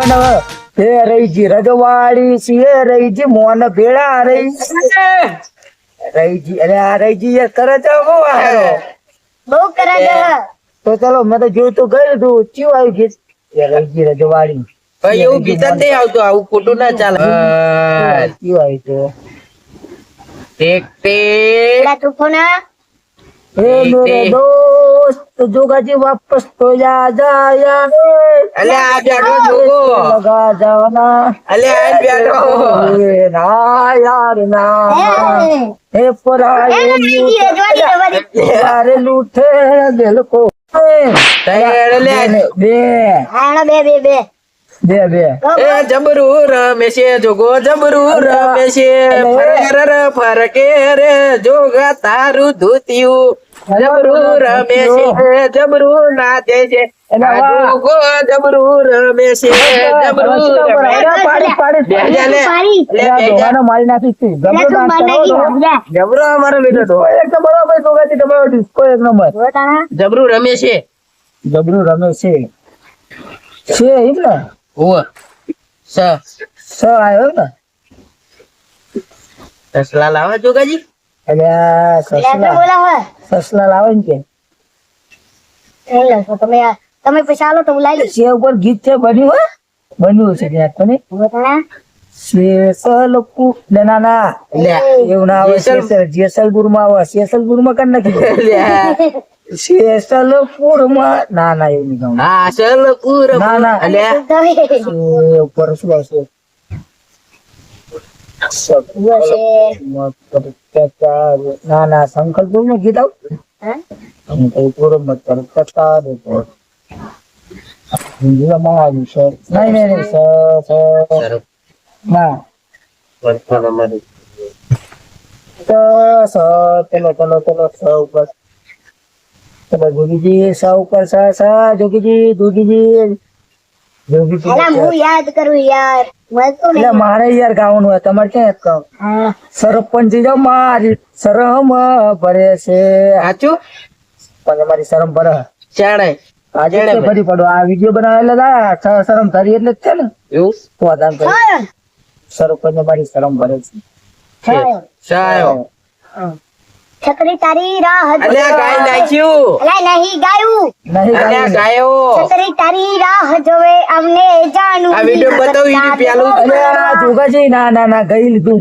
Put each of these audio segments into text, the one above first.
પણ હે રહીજી રજવાડી છીએ રહીજી મોન ભેળા રહી રહીજી અરે આ રહીજી યાર કરે છે બહુ આરો બહુ કરે છે તો ચલો મેં તો જોયું તો ગયું હતું આવી આવ્યું ગીત રહીજી રજવાડી. ભાઈ એવું ગીત નહીં આવતું આવું ખોટું ના ચાલે. ચીવ આવ્યું તો ટેક ટેક તુફાના હે મેરે દોસ્ત તો જોગાજી વાપસ તો યા જાયા. અલે આ બેઠો જોગો. લગા જવાના. અલે આ બેઠો. એ ના યાર ના. હે. પરાય અરે લૂઠે દિલ કો બે બે. એ જબરુ રમેશે જોગો જબરુ રમેશે ફરકે રે જોગા તારું ધૂતિયું. જબરું રમે છે જબરું નાચે છે. આ જબરું રમે છે જબરું પાડી પાડી. પાડી. લે મારી નાખી? જબરો અમારો બેટો તો એક તો બરોબર જોગાજી તમારો ડિસ્કો એક નંબર. જબરું રમે છે. જબરું રમે છે. સ. સ આવ્યો ને? સસલા લાવા જોગાજી? અલ્યા સસલા. સસલા લાવે ને કે? તમે તમે પૈસા આલો તો હું લાવી લઈશ. છે ઉપર ગીત છે બન્યું હે. છે તને ના ના ના. લે એવું ના આવે શેસલ. જેસલપુરમાં આવે શેસલપુરમાં કર નાખી લે. શેસલપુરમાં ના ના એવું નહીં ના, ના. તમે એ ઉપર શું આવશે? ના ના, સંકલ્પમાં ગીત આવ. હે? સંકલ્પુરમાં તરકતા દેતો હિન્દીમાં આવ્યું છે નહીં નહીં નહીં સ સ ના સ ચલો ચલો ચલો સ ઉપર ચલો સ ઉપર સ જોગીજી જોગીજી મારે યાર ગાવાનું હોય તમારે ક્યાં યાદ ગાવું. સરપંચ મારી શરમ ભરે છે. સાચું? પણ મારી શરમ ભરે. ચાણે આજે ફરી પડો. આ વીડિયો બનાવેલા શરમ ધરી એટલે જ છે ને. એવું? હા. સરપંચ મારી શરમ ભરે છે. છત્રી તારી રાહ અલે ગાય નાખ્યું. અલે નહીં ગાયું. અલે ગાયો. છકડી તારી રાહ જોવે અમને જાણું આ વિડિયો બતાવું ઈ પેલું આ જોગાજી ના ના ના ગઈ લીધું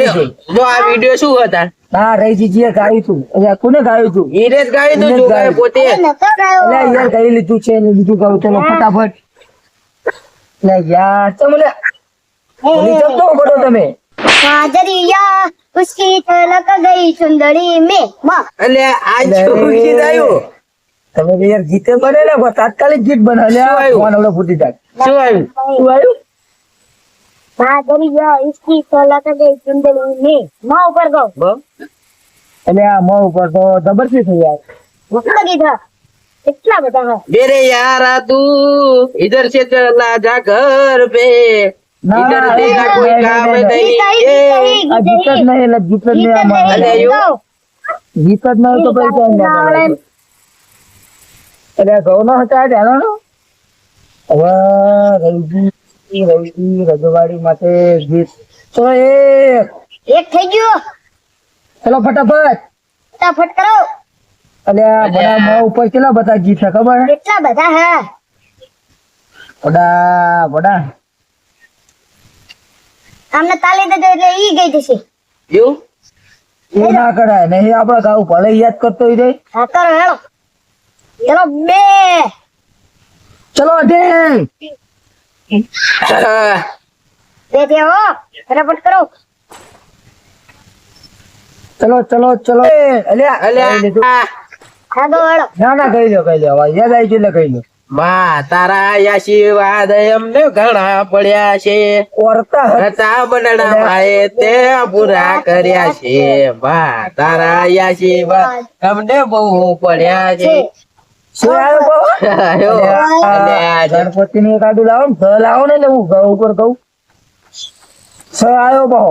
લીધું. જો આ વિડિયો શું હતા? ના રહીજીજી એ ગાયું તું. અલે કોને ગાયું તું? હીરે જ ગાયું તું હીરે જ જોગાએ ગાયું. પોતે. અલ્યા યાર ગઈ લીધું છે ને બીજું ગાવું તો ફટાફટ. લે યાર તમને જાવ તો પડો તમે. હાજરિયા ઉસકી તલક ગઈ ચુંદડી મે માં અલે આ શું ગીત આવ્યું તમે તો યાર ગીતે બનેલા પણ તાત્કાલિક ગીત શું બનાવ્યા આવ્યું? ફોન આવડે ફૂટી જાય શું આવ્યું શું આવ્યું હાજરિયા ઉસકી તલક ગઈ ચુંદડી મે માં ઉપર ગો બો? એટલે આ મોં ઉપર તો જબરથી થઈ જાય કેટલા કીધા કેટલા બધા હે मेरे यारा तू इधर से चला जा घर पे રજવાડી માટે ગીત. તો એક એક થઈ ગયો. ચલો ફટાફટ. ફટાફટ કરો. અલ્યા બધા ઉપર કેટલા બધા ગીત છે ખબર? કેટલા બધા હા? વડા વડા. આમને તાલી દેજો એટલે ઈ ગઈ જશે એવું? એ ના કરાય. નહીં આપણે ગાવું ભલે યાદ કરતો હોય રે હા કરો હેલો ચલો બે. ચલો અઢે બે બે હો. ફટાફટ કરો. ચલો ચલો ચલો. અલ્યા અલ્યા, હા દો હેલો ના ના કહી લો કહી દો. યાદ આવી ગયું એટલે કહી લો માં તારા આશીર્વાદ અમને ઘણા પડ્યા છે. હતા. બનડા માએ તે પૂરા કર્યા છે. માં તારા આશીર્વાદ અમને બહુ પડ્યા છે. ગણપતિ નું કાઢું લાવો ને લાવો ને એટલે હું ઘઉં ઉપર કહું. સ આવ્યો બહુ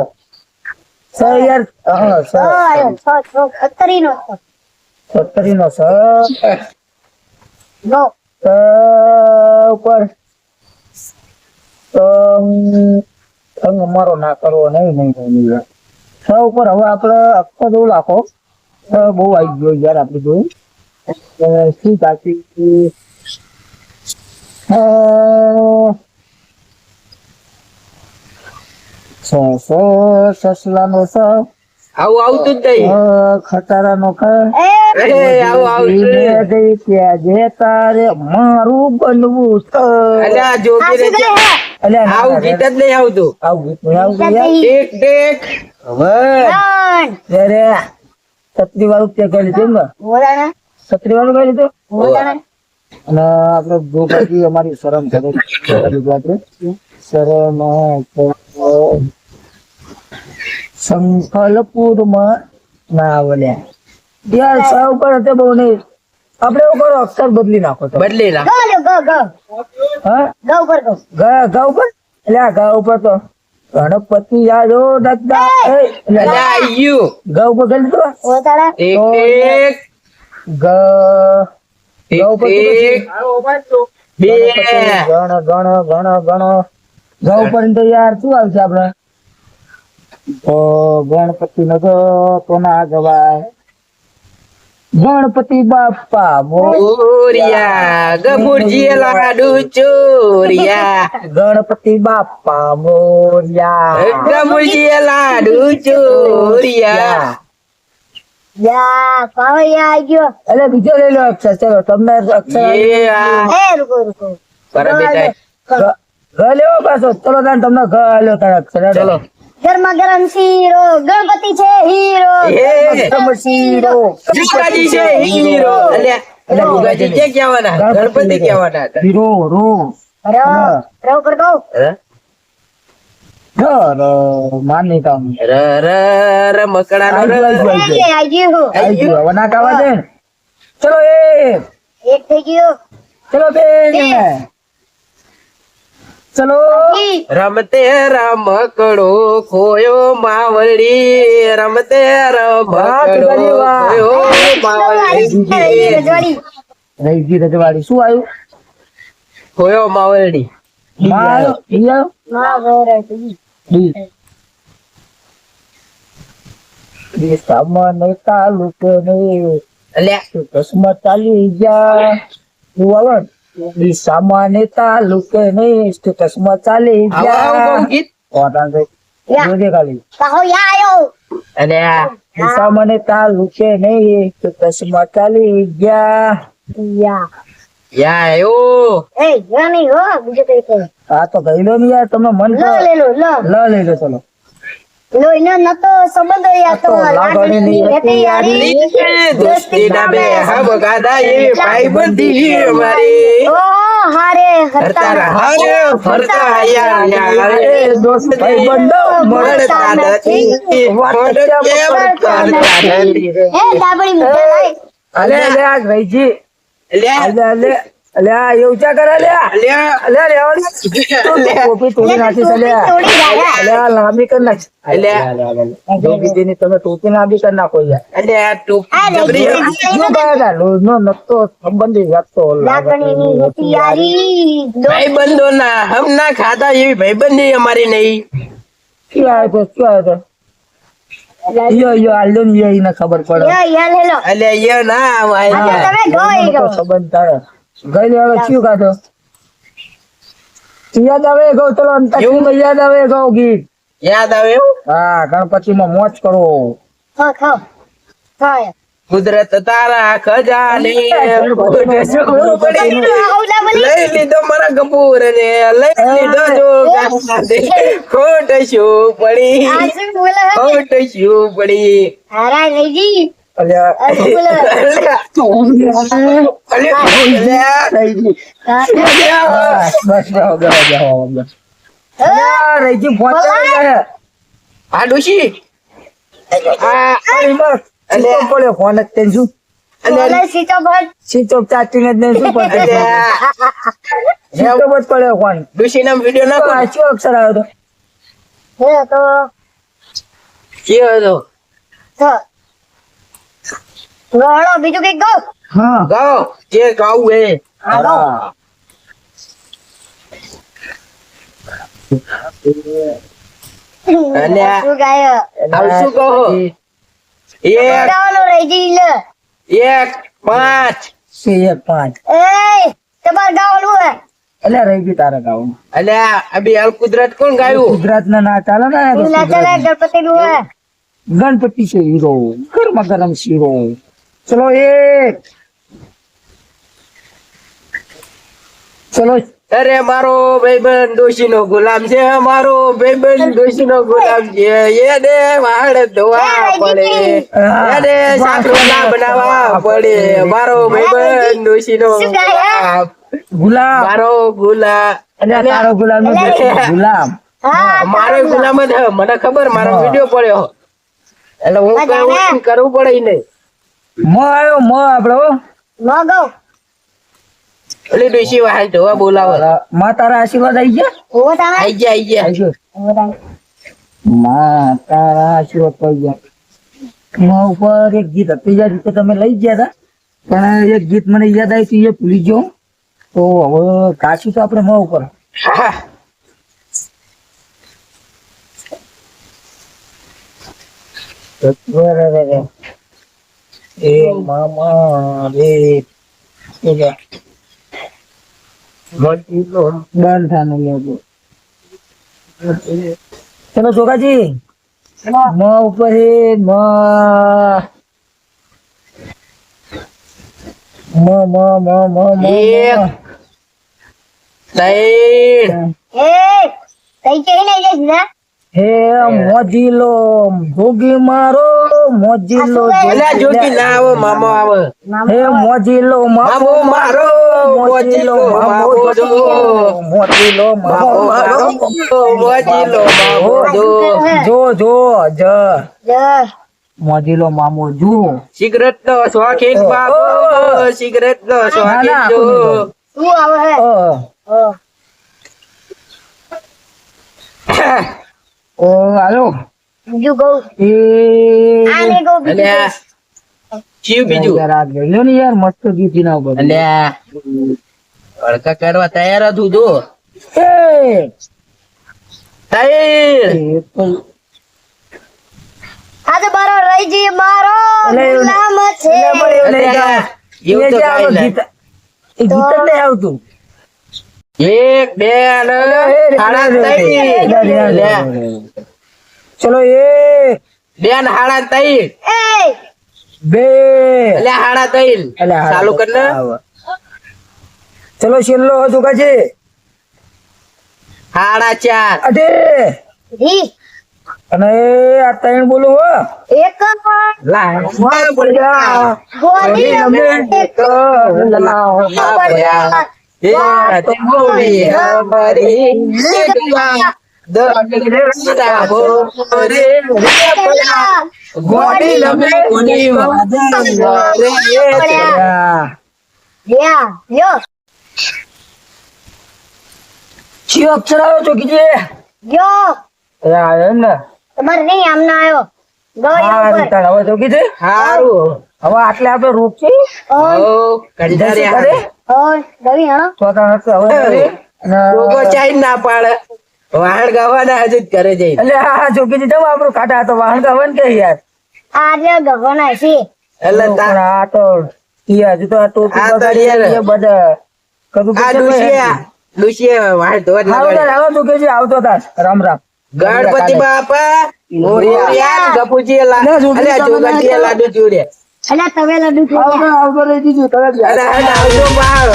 સ યાર હા છ આયો. છ છ સત્તરી નો સત્તરી નો. સ ઉપર. અમારો ના કરવો નહીં નહીં નહીં નહીં. ઉપર હવે આપણે આખો એવું લાખો. બહુ આવી ગયો યાર આપણે જોયું. શું સાચી સ સ સસલાનો સ આવું આવતું જ નહીં. અ, ખટારાનો ખ મારું બનવું. અલ્યા જોગી રે આવું ગીત જ નહીં આવતું. આવું ગીત નહીં આવતું ટેક ટેક હવે ત્રણ. ત્યારે વાળું તે કરી લીધું ને બોલાને, વાળું કરી લીધું અને આપડે ગોપાજી અમારી શરમ કરે આપણે શરમ સંખલપુરમાં ના બોલ્યા યાર સૌ ઉપર હતો બહુ નહીં. આપણે એવું કરો અક્ષર બદલી નાખો તો બદલી નાખો. ગો ગો, ગો. હા? ગો ઉપર ગો. ઘા ઘા ઉપર? એટલે આ ઘા ઉપર તો. ગણપતિ યાદો દત્તા એ! ઉપર કરી તો. ઉપર બે. ગણ ગણ ગણ ગણ. ઘા ઉપર તો યાર શું આવશે આપણે ગણપતિ નો તો કોના ગવાય ગણપતિ બાપા મો- ચોરિયા ગબુરજી લાડુ ચોરિયા ગણપતિ બાપા મોર્યા ગબુરજી લાડુ ચોરિયા યા, પાવડિયા આવી ગયો. એટલે બીજો લઈ લો અક્ષર ચલો તમને અક્ષર એ આ એ, રૂકો, રૂકો. પર બેટા ઘ ઘ લેવો પાછો ચલો તાન તમને ઘ આલ્યો તાર અક્ષર હેડો. ચલો ગરમા ગરમ શીરો ગણપતિ છે હીરો ગરમ શીરો. ગણપતિ છે હીરો. અલ્યા અલ્યા ભુગાજી કે કહેવાના? ગણપતિ કહેવાના હીરો રો. રો રો ઉપર ગો હે? ર ર ર ર ર મકડાનો ર. આઈ ગયું, આઈ ગયું. આવી ગયું આઈ ગયું. હવે ના કાવા દે. ચલો એ. એક થઈ ગયો. ચલો બે. ચલો. રમતે રમકડો ખોયો માવડી. રમતે રમકડો ખોયો માવડી. રજવાડી. રહી ગઈ રજવાડી. શું આવ્યું? ખોયો માવડી. તાલુકો ને ચાલી ગયા? એવું આવે ને? ડી સામાન્ય તાલુકે ને સ્ટેટસમાં ચાલી આવું આવું ગયા. ગીત. જોજે ખાલી. કહો આયો. અને સામાન્ય તાલુકે ને સ્ટેટસમાં ચાલી ગયા. યા. યા આયો. એ યા નહીં હો બીજો કઈ કઈ આ તો ગયેલો ને યાર તમે મન લો લે લો લો. લ લો ચલો. લો એનો નતો સંબંધ યા તો આ તો લાગણી લાગણી ની હતી યારી. દોસ્તી ના હબ ગાધા એ ભાઈબંધી અમારી ઓ હારે હરતા હારે ફરતા યા યા રે દોસ્ત ભાઈબંધો મળતા નથી મોઢ કેમ કરતા નથી હે દાબડી મુઠા લાય. અલે અલે આ ભાઈજી લ્યા અલે. અલે અલે એવું ચા કરે અલ્યા અલ્યા અલે લે તોડી નાખી છે લે તોડી ગયા અલે આ લાંબી કરી નાખ તમે ટોપી લાંબી કરી નાખો યાર. અલ્યા ટોપી આ જબરી રેજી. શું બાયડા સંબંધી વ્યક્તો લાગણીની હતી ભાઈબંધો ના હમ ના ખાતા એવી ભાઈબંધી અમારી નહીં. શું આવે તો શું આવે યો યો આલ્યો ને ખબર પડે. યા યા લે લો. અલ્યા યો ના આવાય આ તમે ગો સંબંધ તારે ગઈ હવે શું કાઢો યાદ આવે ગૌ ચલો એવું? યાદ આવે ગૌ ગીત યાદ આવે એવું? હા ગણપતિમાં મોજ કરો હા ખો ખાય. કુદરત તારા ખજાને લઈ લીધો મારા ગપુર ને લઈ લીધો જો ખોટ શું પડી? ખોટ શું પડી? હારા રેજી ફોન જ તેને શું અક્ષર આવ્યો હે તો કેવો હતો ગળો બીજું કંઈક ગો હા. ગાઓ જે ગાવું એ. હા ગો અને શું ગાયો? આવ શું કહો? એક ગાવાનો રહી જઈ લે. એક પાંચ. છે એક પાંચ. એ તમારે ગાવાનું હે એટલે રહી ગયું તારે ગાવું અને અભી હાલ કુદરત કોણ ગાયું? ગુજરાત ના ના ચાલે ને ના ચાલે ગણપતિ નું હે ગણપતિ છે હીરો. ગરમા ગરમ શીરો. ચલો એક. ચલો. અરે મારો ભાઈબંધ ડોશી નો ગુલામ છે મારો ભાઈબંધ ડોશી નો ગુલામ છે. એને વાળ ધોવા પડે. એને સાકરોલા બનાવવા પડે. મારો ભાઈબંધ ડોશી નો? ગુલામ. મારો ગુલા અને તારો ગુલામ નો ગુલામ. હા મારો ગુલામ જ મને ખબર મારો વીડિયો પડ્યો. એટલે હું કઈ કરવું પડે નહીં. મ આવ્યો મ આપડો નો ગો. એટલે ડોશી વાહન ધોવા બોલાવો? માં તારા આશીર્વાદ આવી ગયા? ઓ ગયા આવી ગયો. માં તારા આશીર્વાદ ગયા. માં ઉપર એક ગીત હતું બીજા રીતે તમે લઈ ગયા હતા પણ એક ગીત મને યાદ આવ્યું હતું એ ભૂલી ગયો. તો હવે કાશી તો આપણે માં ઉપર. હા. એ મામા રે બંધ થાનું લેજો ચલો ચોકાજી. મ ઉપર મ. મ મ મ મ મ એક. ત્રણ. એ કઈ કઈ નહીં જઈશ ને હે મોજીલો જોગી મારો મોજીલો જોગી ના આવો મામો આવો. હે મોજીલો મામો મારો મોજીલો મામો જો મોજીલો મામો મારો મોજીલો મામો જો જો જો જ. મોજીલો મામો જો સિગરેટ નો શોખીન બાબો સિગરેટ નો શોખીન જો. શું આવે હે. અ, ઓ You go. બીજું I go આ શિવ બીજું ગયો ને યાર મસ્ત ગીત ના ઉપર. અને આ હડકા કરવા તૈયાર હતું જો તૈયાર. એ તો મારો રહી જઈ મારો ગુલામ છે. એટલે એવું તો એ જે કાંઈ નહીં. એ ગીત જ નહીં આવતું. એક બે. ચલો એ. બે ને હાડા એ બે. એટલે હાડા હાડા ચાલુ કર ને. ચલો છેલ્લો હતું કાજે. હાડા ચાર. અઢે. અને આ ત્રણ બોલો હો. એક. લા પડ્યા ગોળી અમે એક. પડ્યા. અક્ષર આવ્યો આ એમ તમારે નહીં આમ ના આવ્યો ગોળી હા ઉપર. તાર હવે આટલે આપણે ના પાડે. વાહણ ગાવાના હજુ કરે જઈ એટલે હા તો ગાવન કે યાર. આજે ગગોના છે. એટલે આ તો હજુ તો આ ટોપી આ તો બગાડી યાર. એ બધા કદું આ વાહણ ધોવા. આવતો તાર રામ રામ. ગણપતિ બાપા મોરિયા ગપુજી લાડુ ચૂડે અલ્યા તમે લડુ આવતો આવતો રહી દીધું તરત જ. અરે આવજો બહાર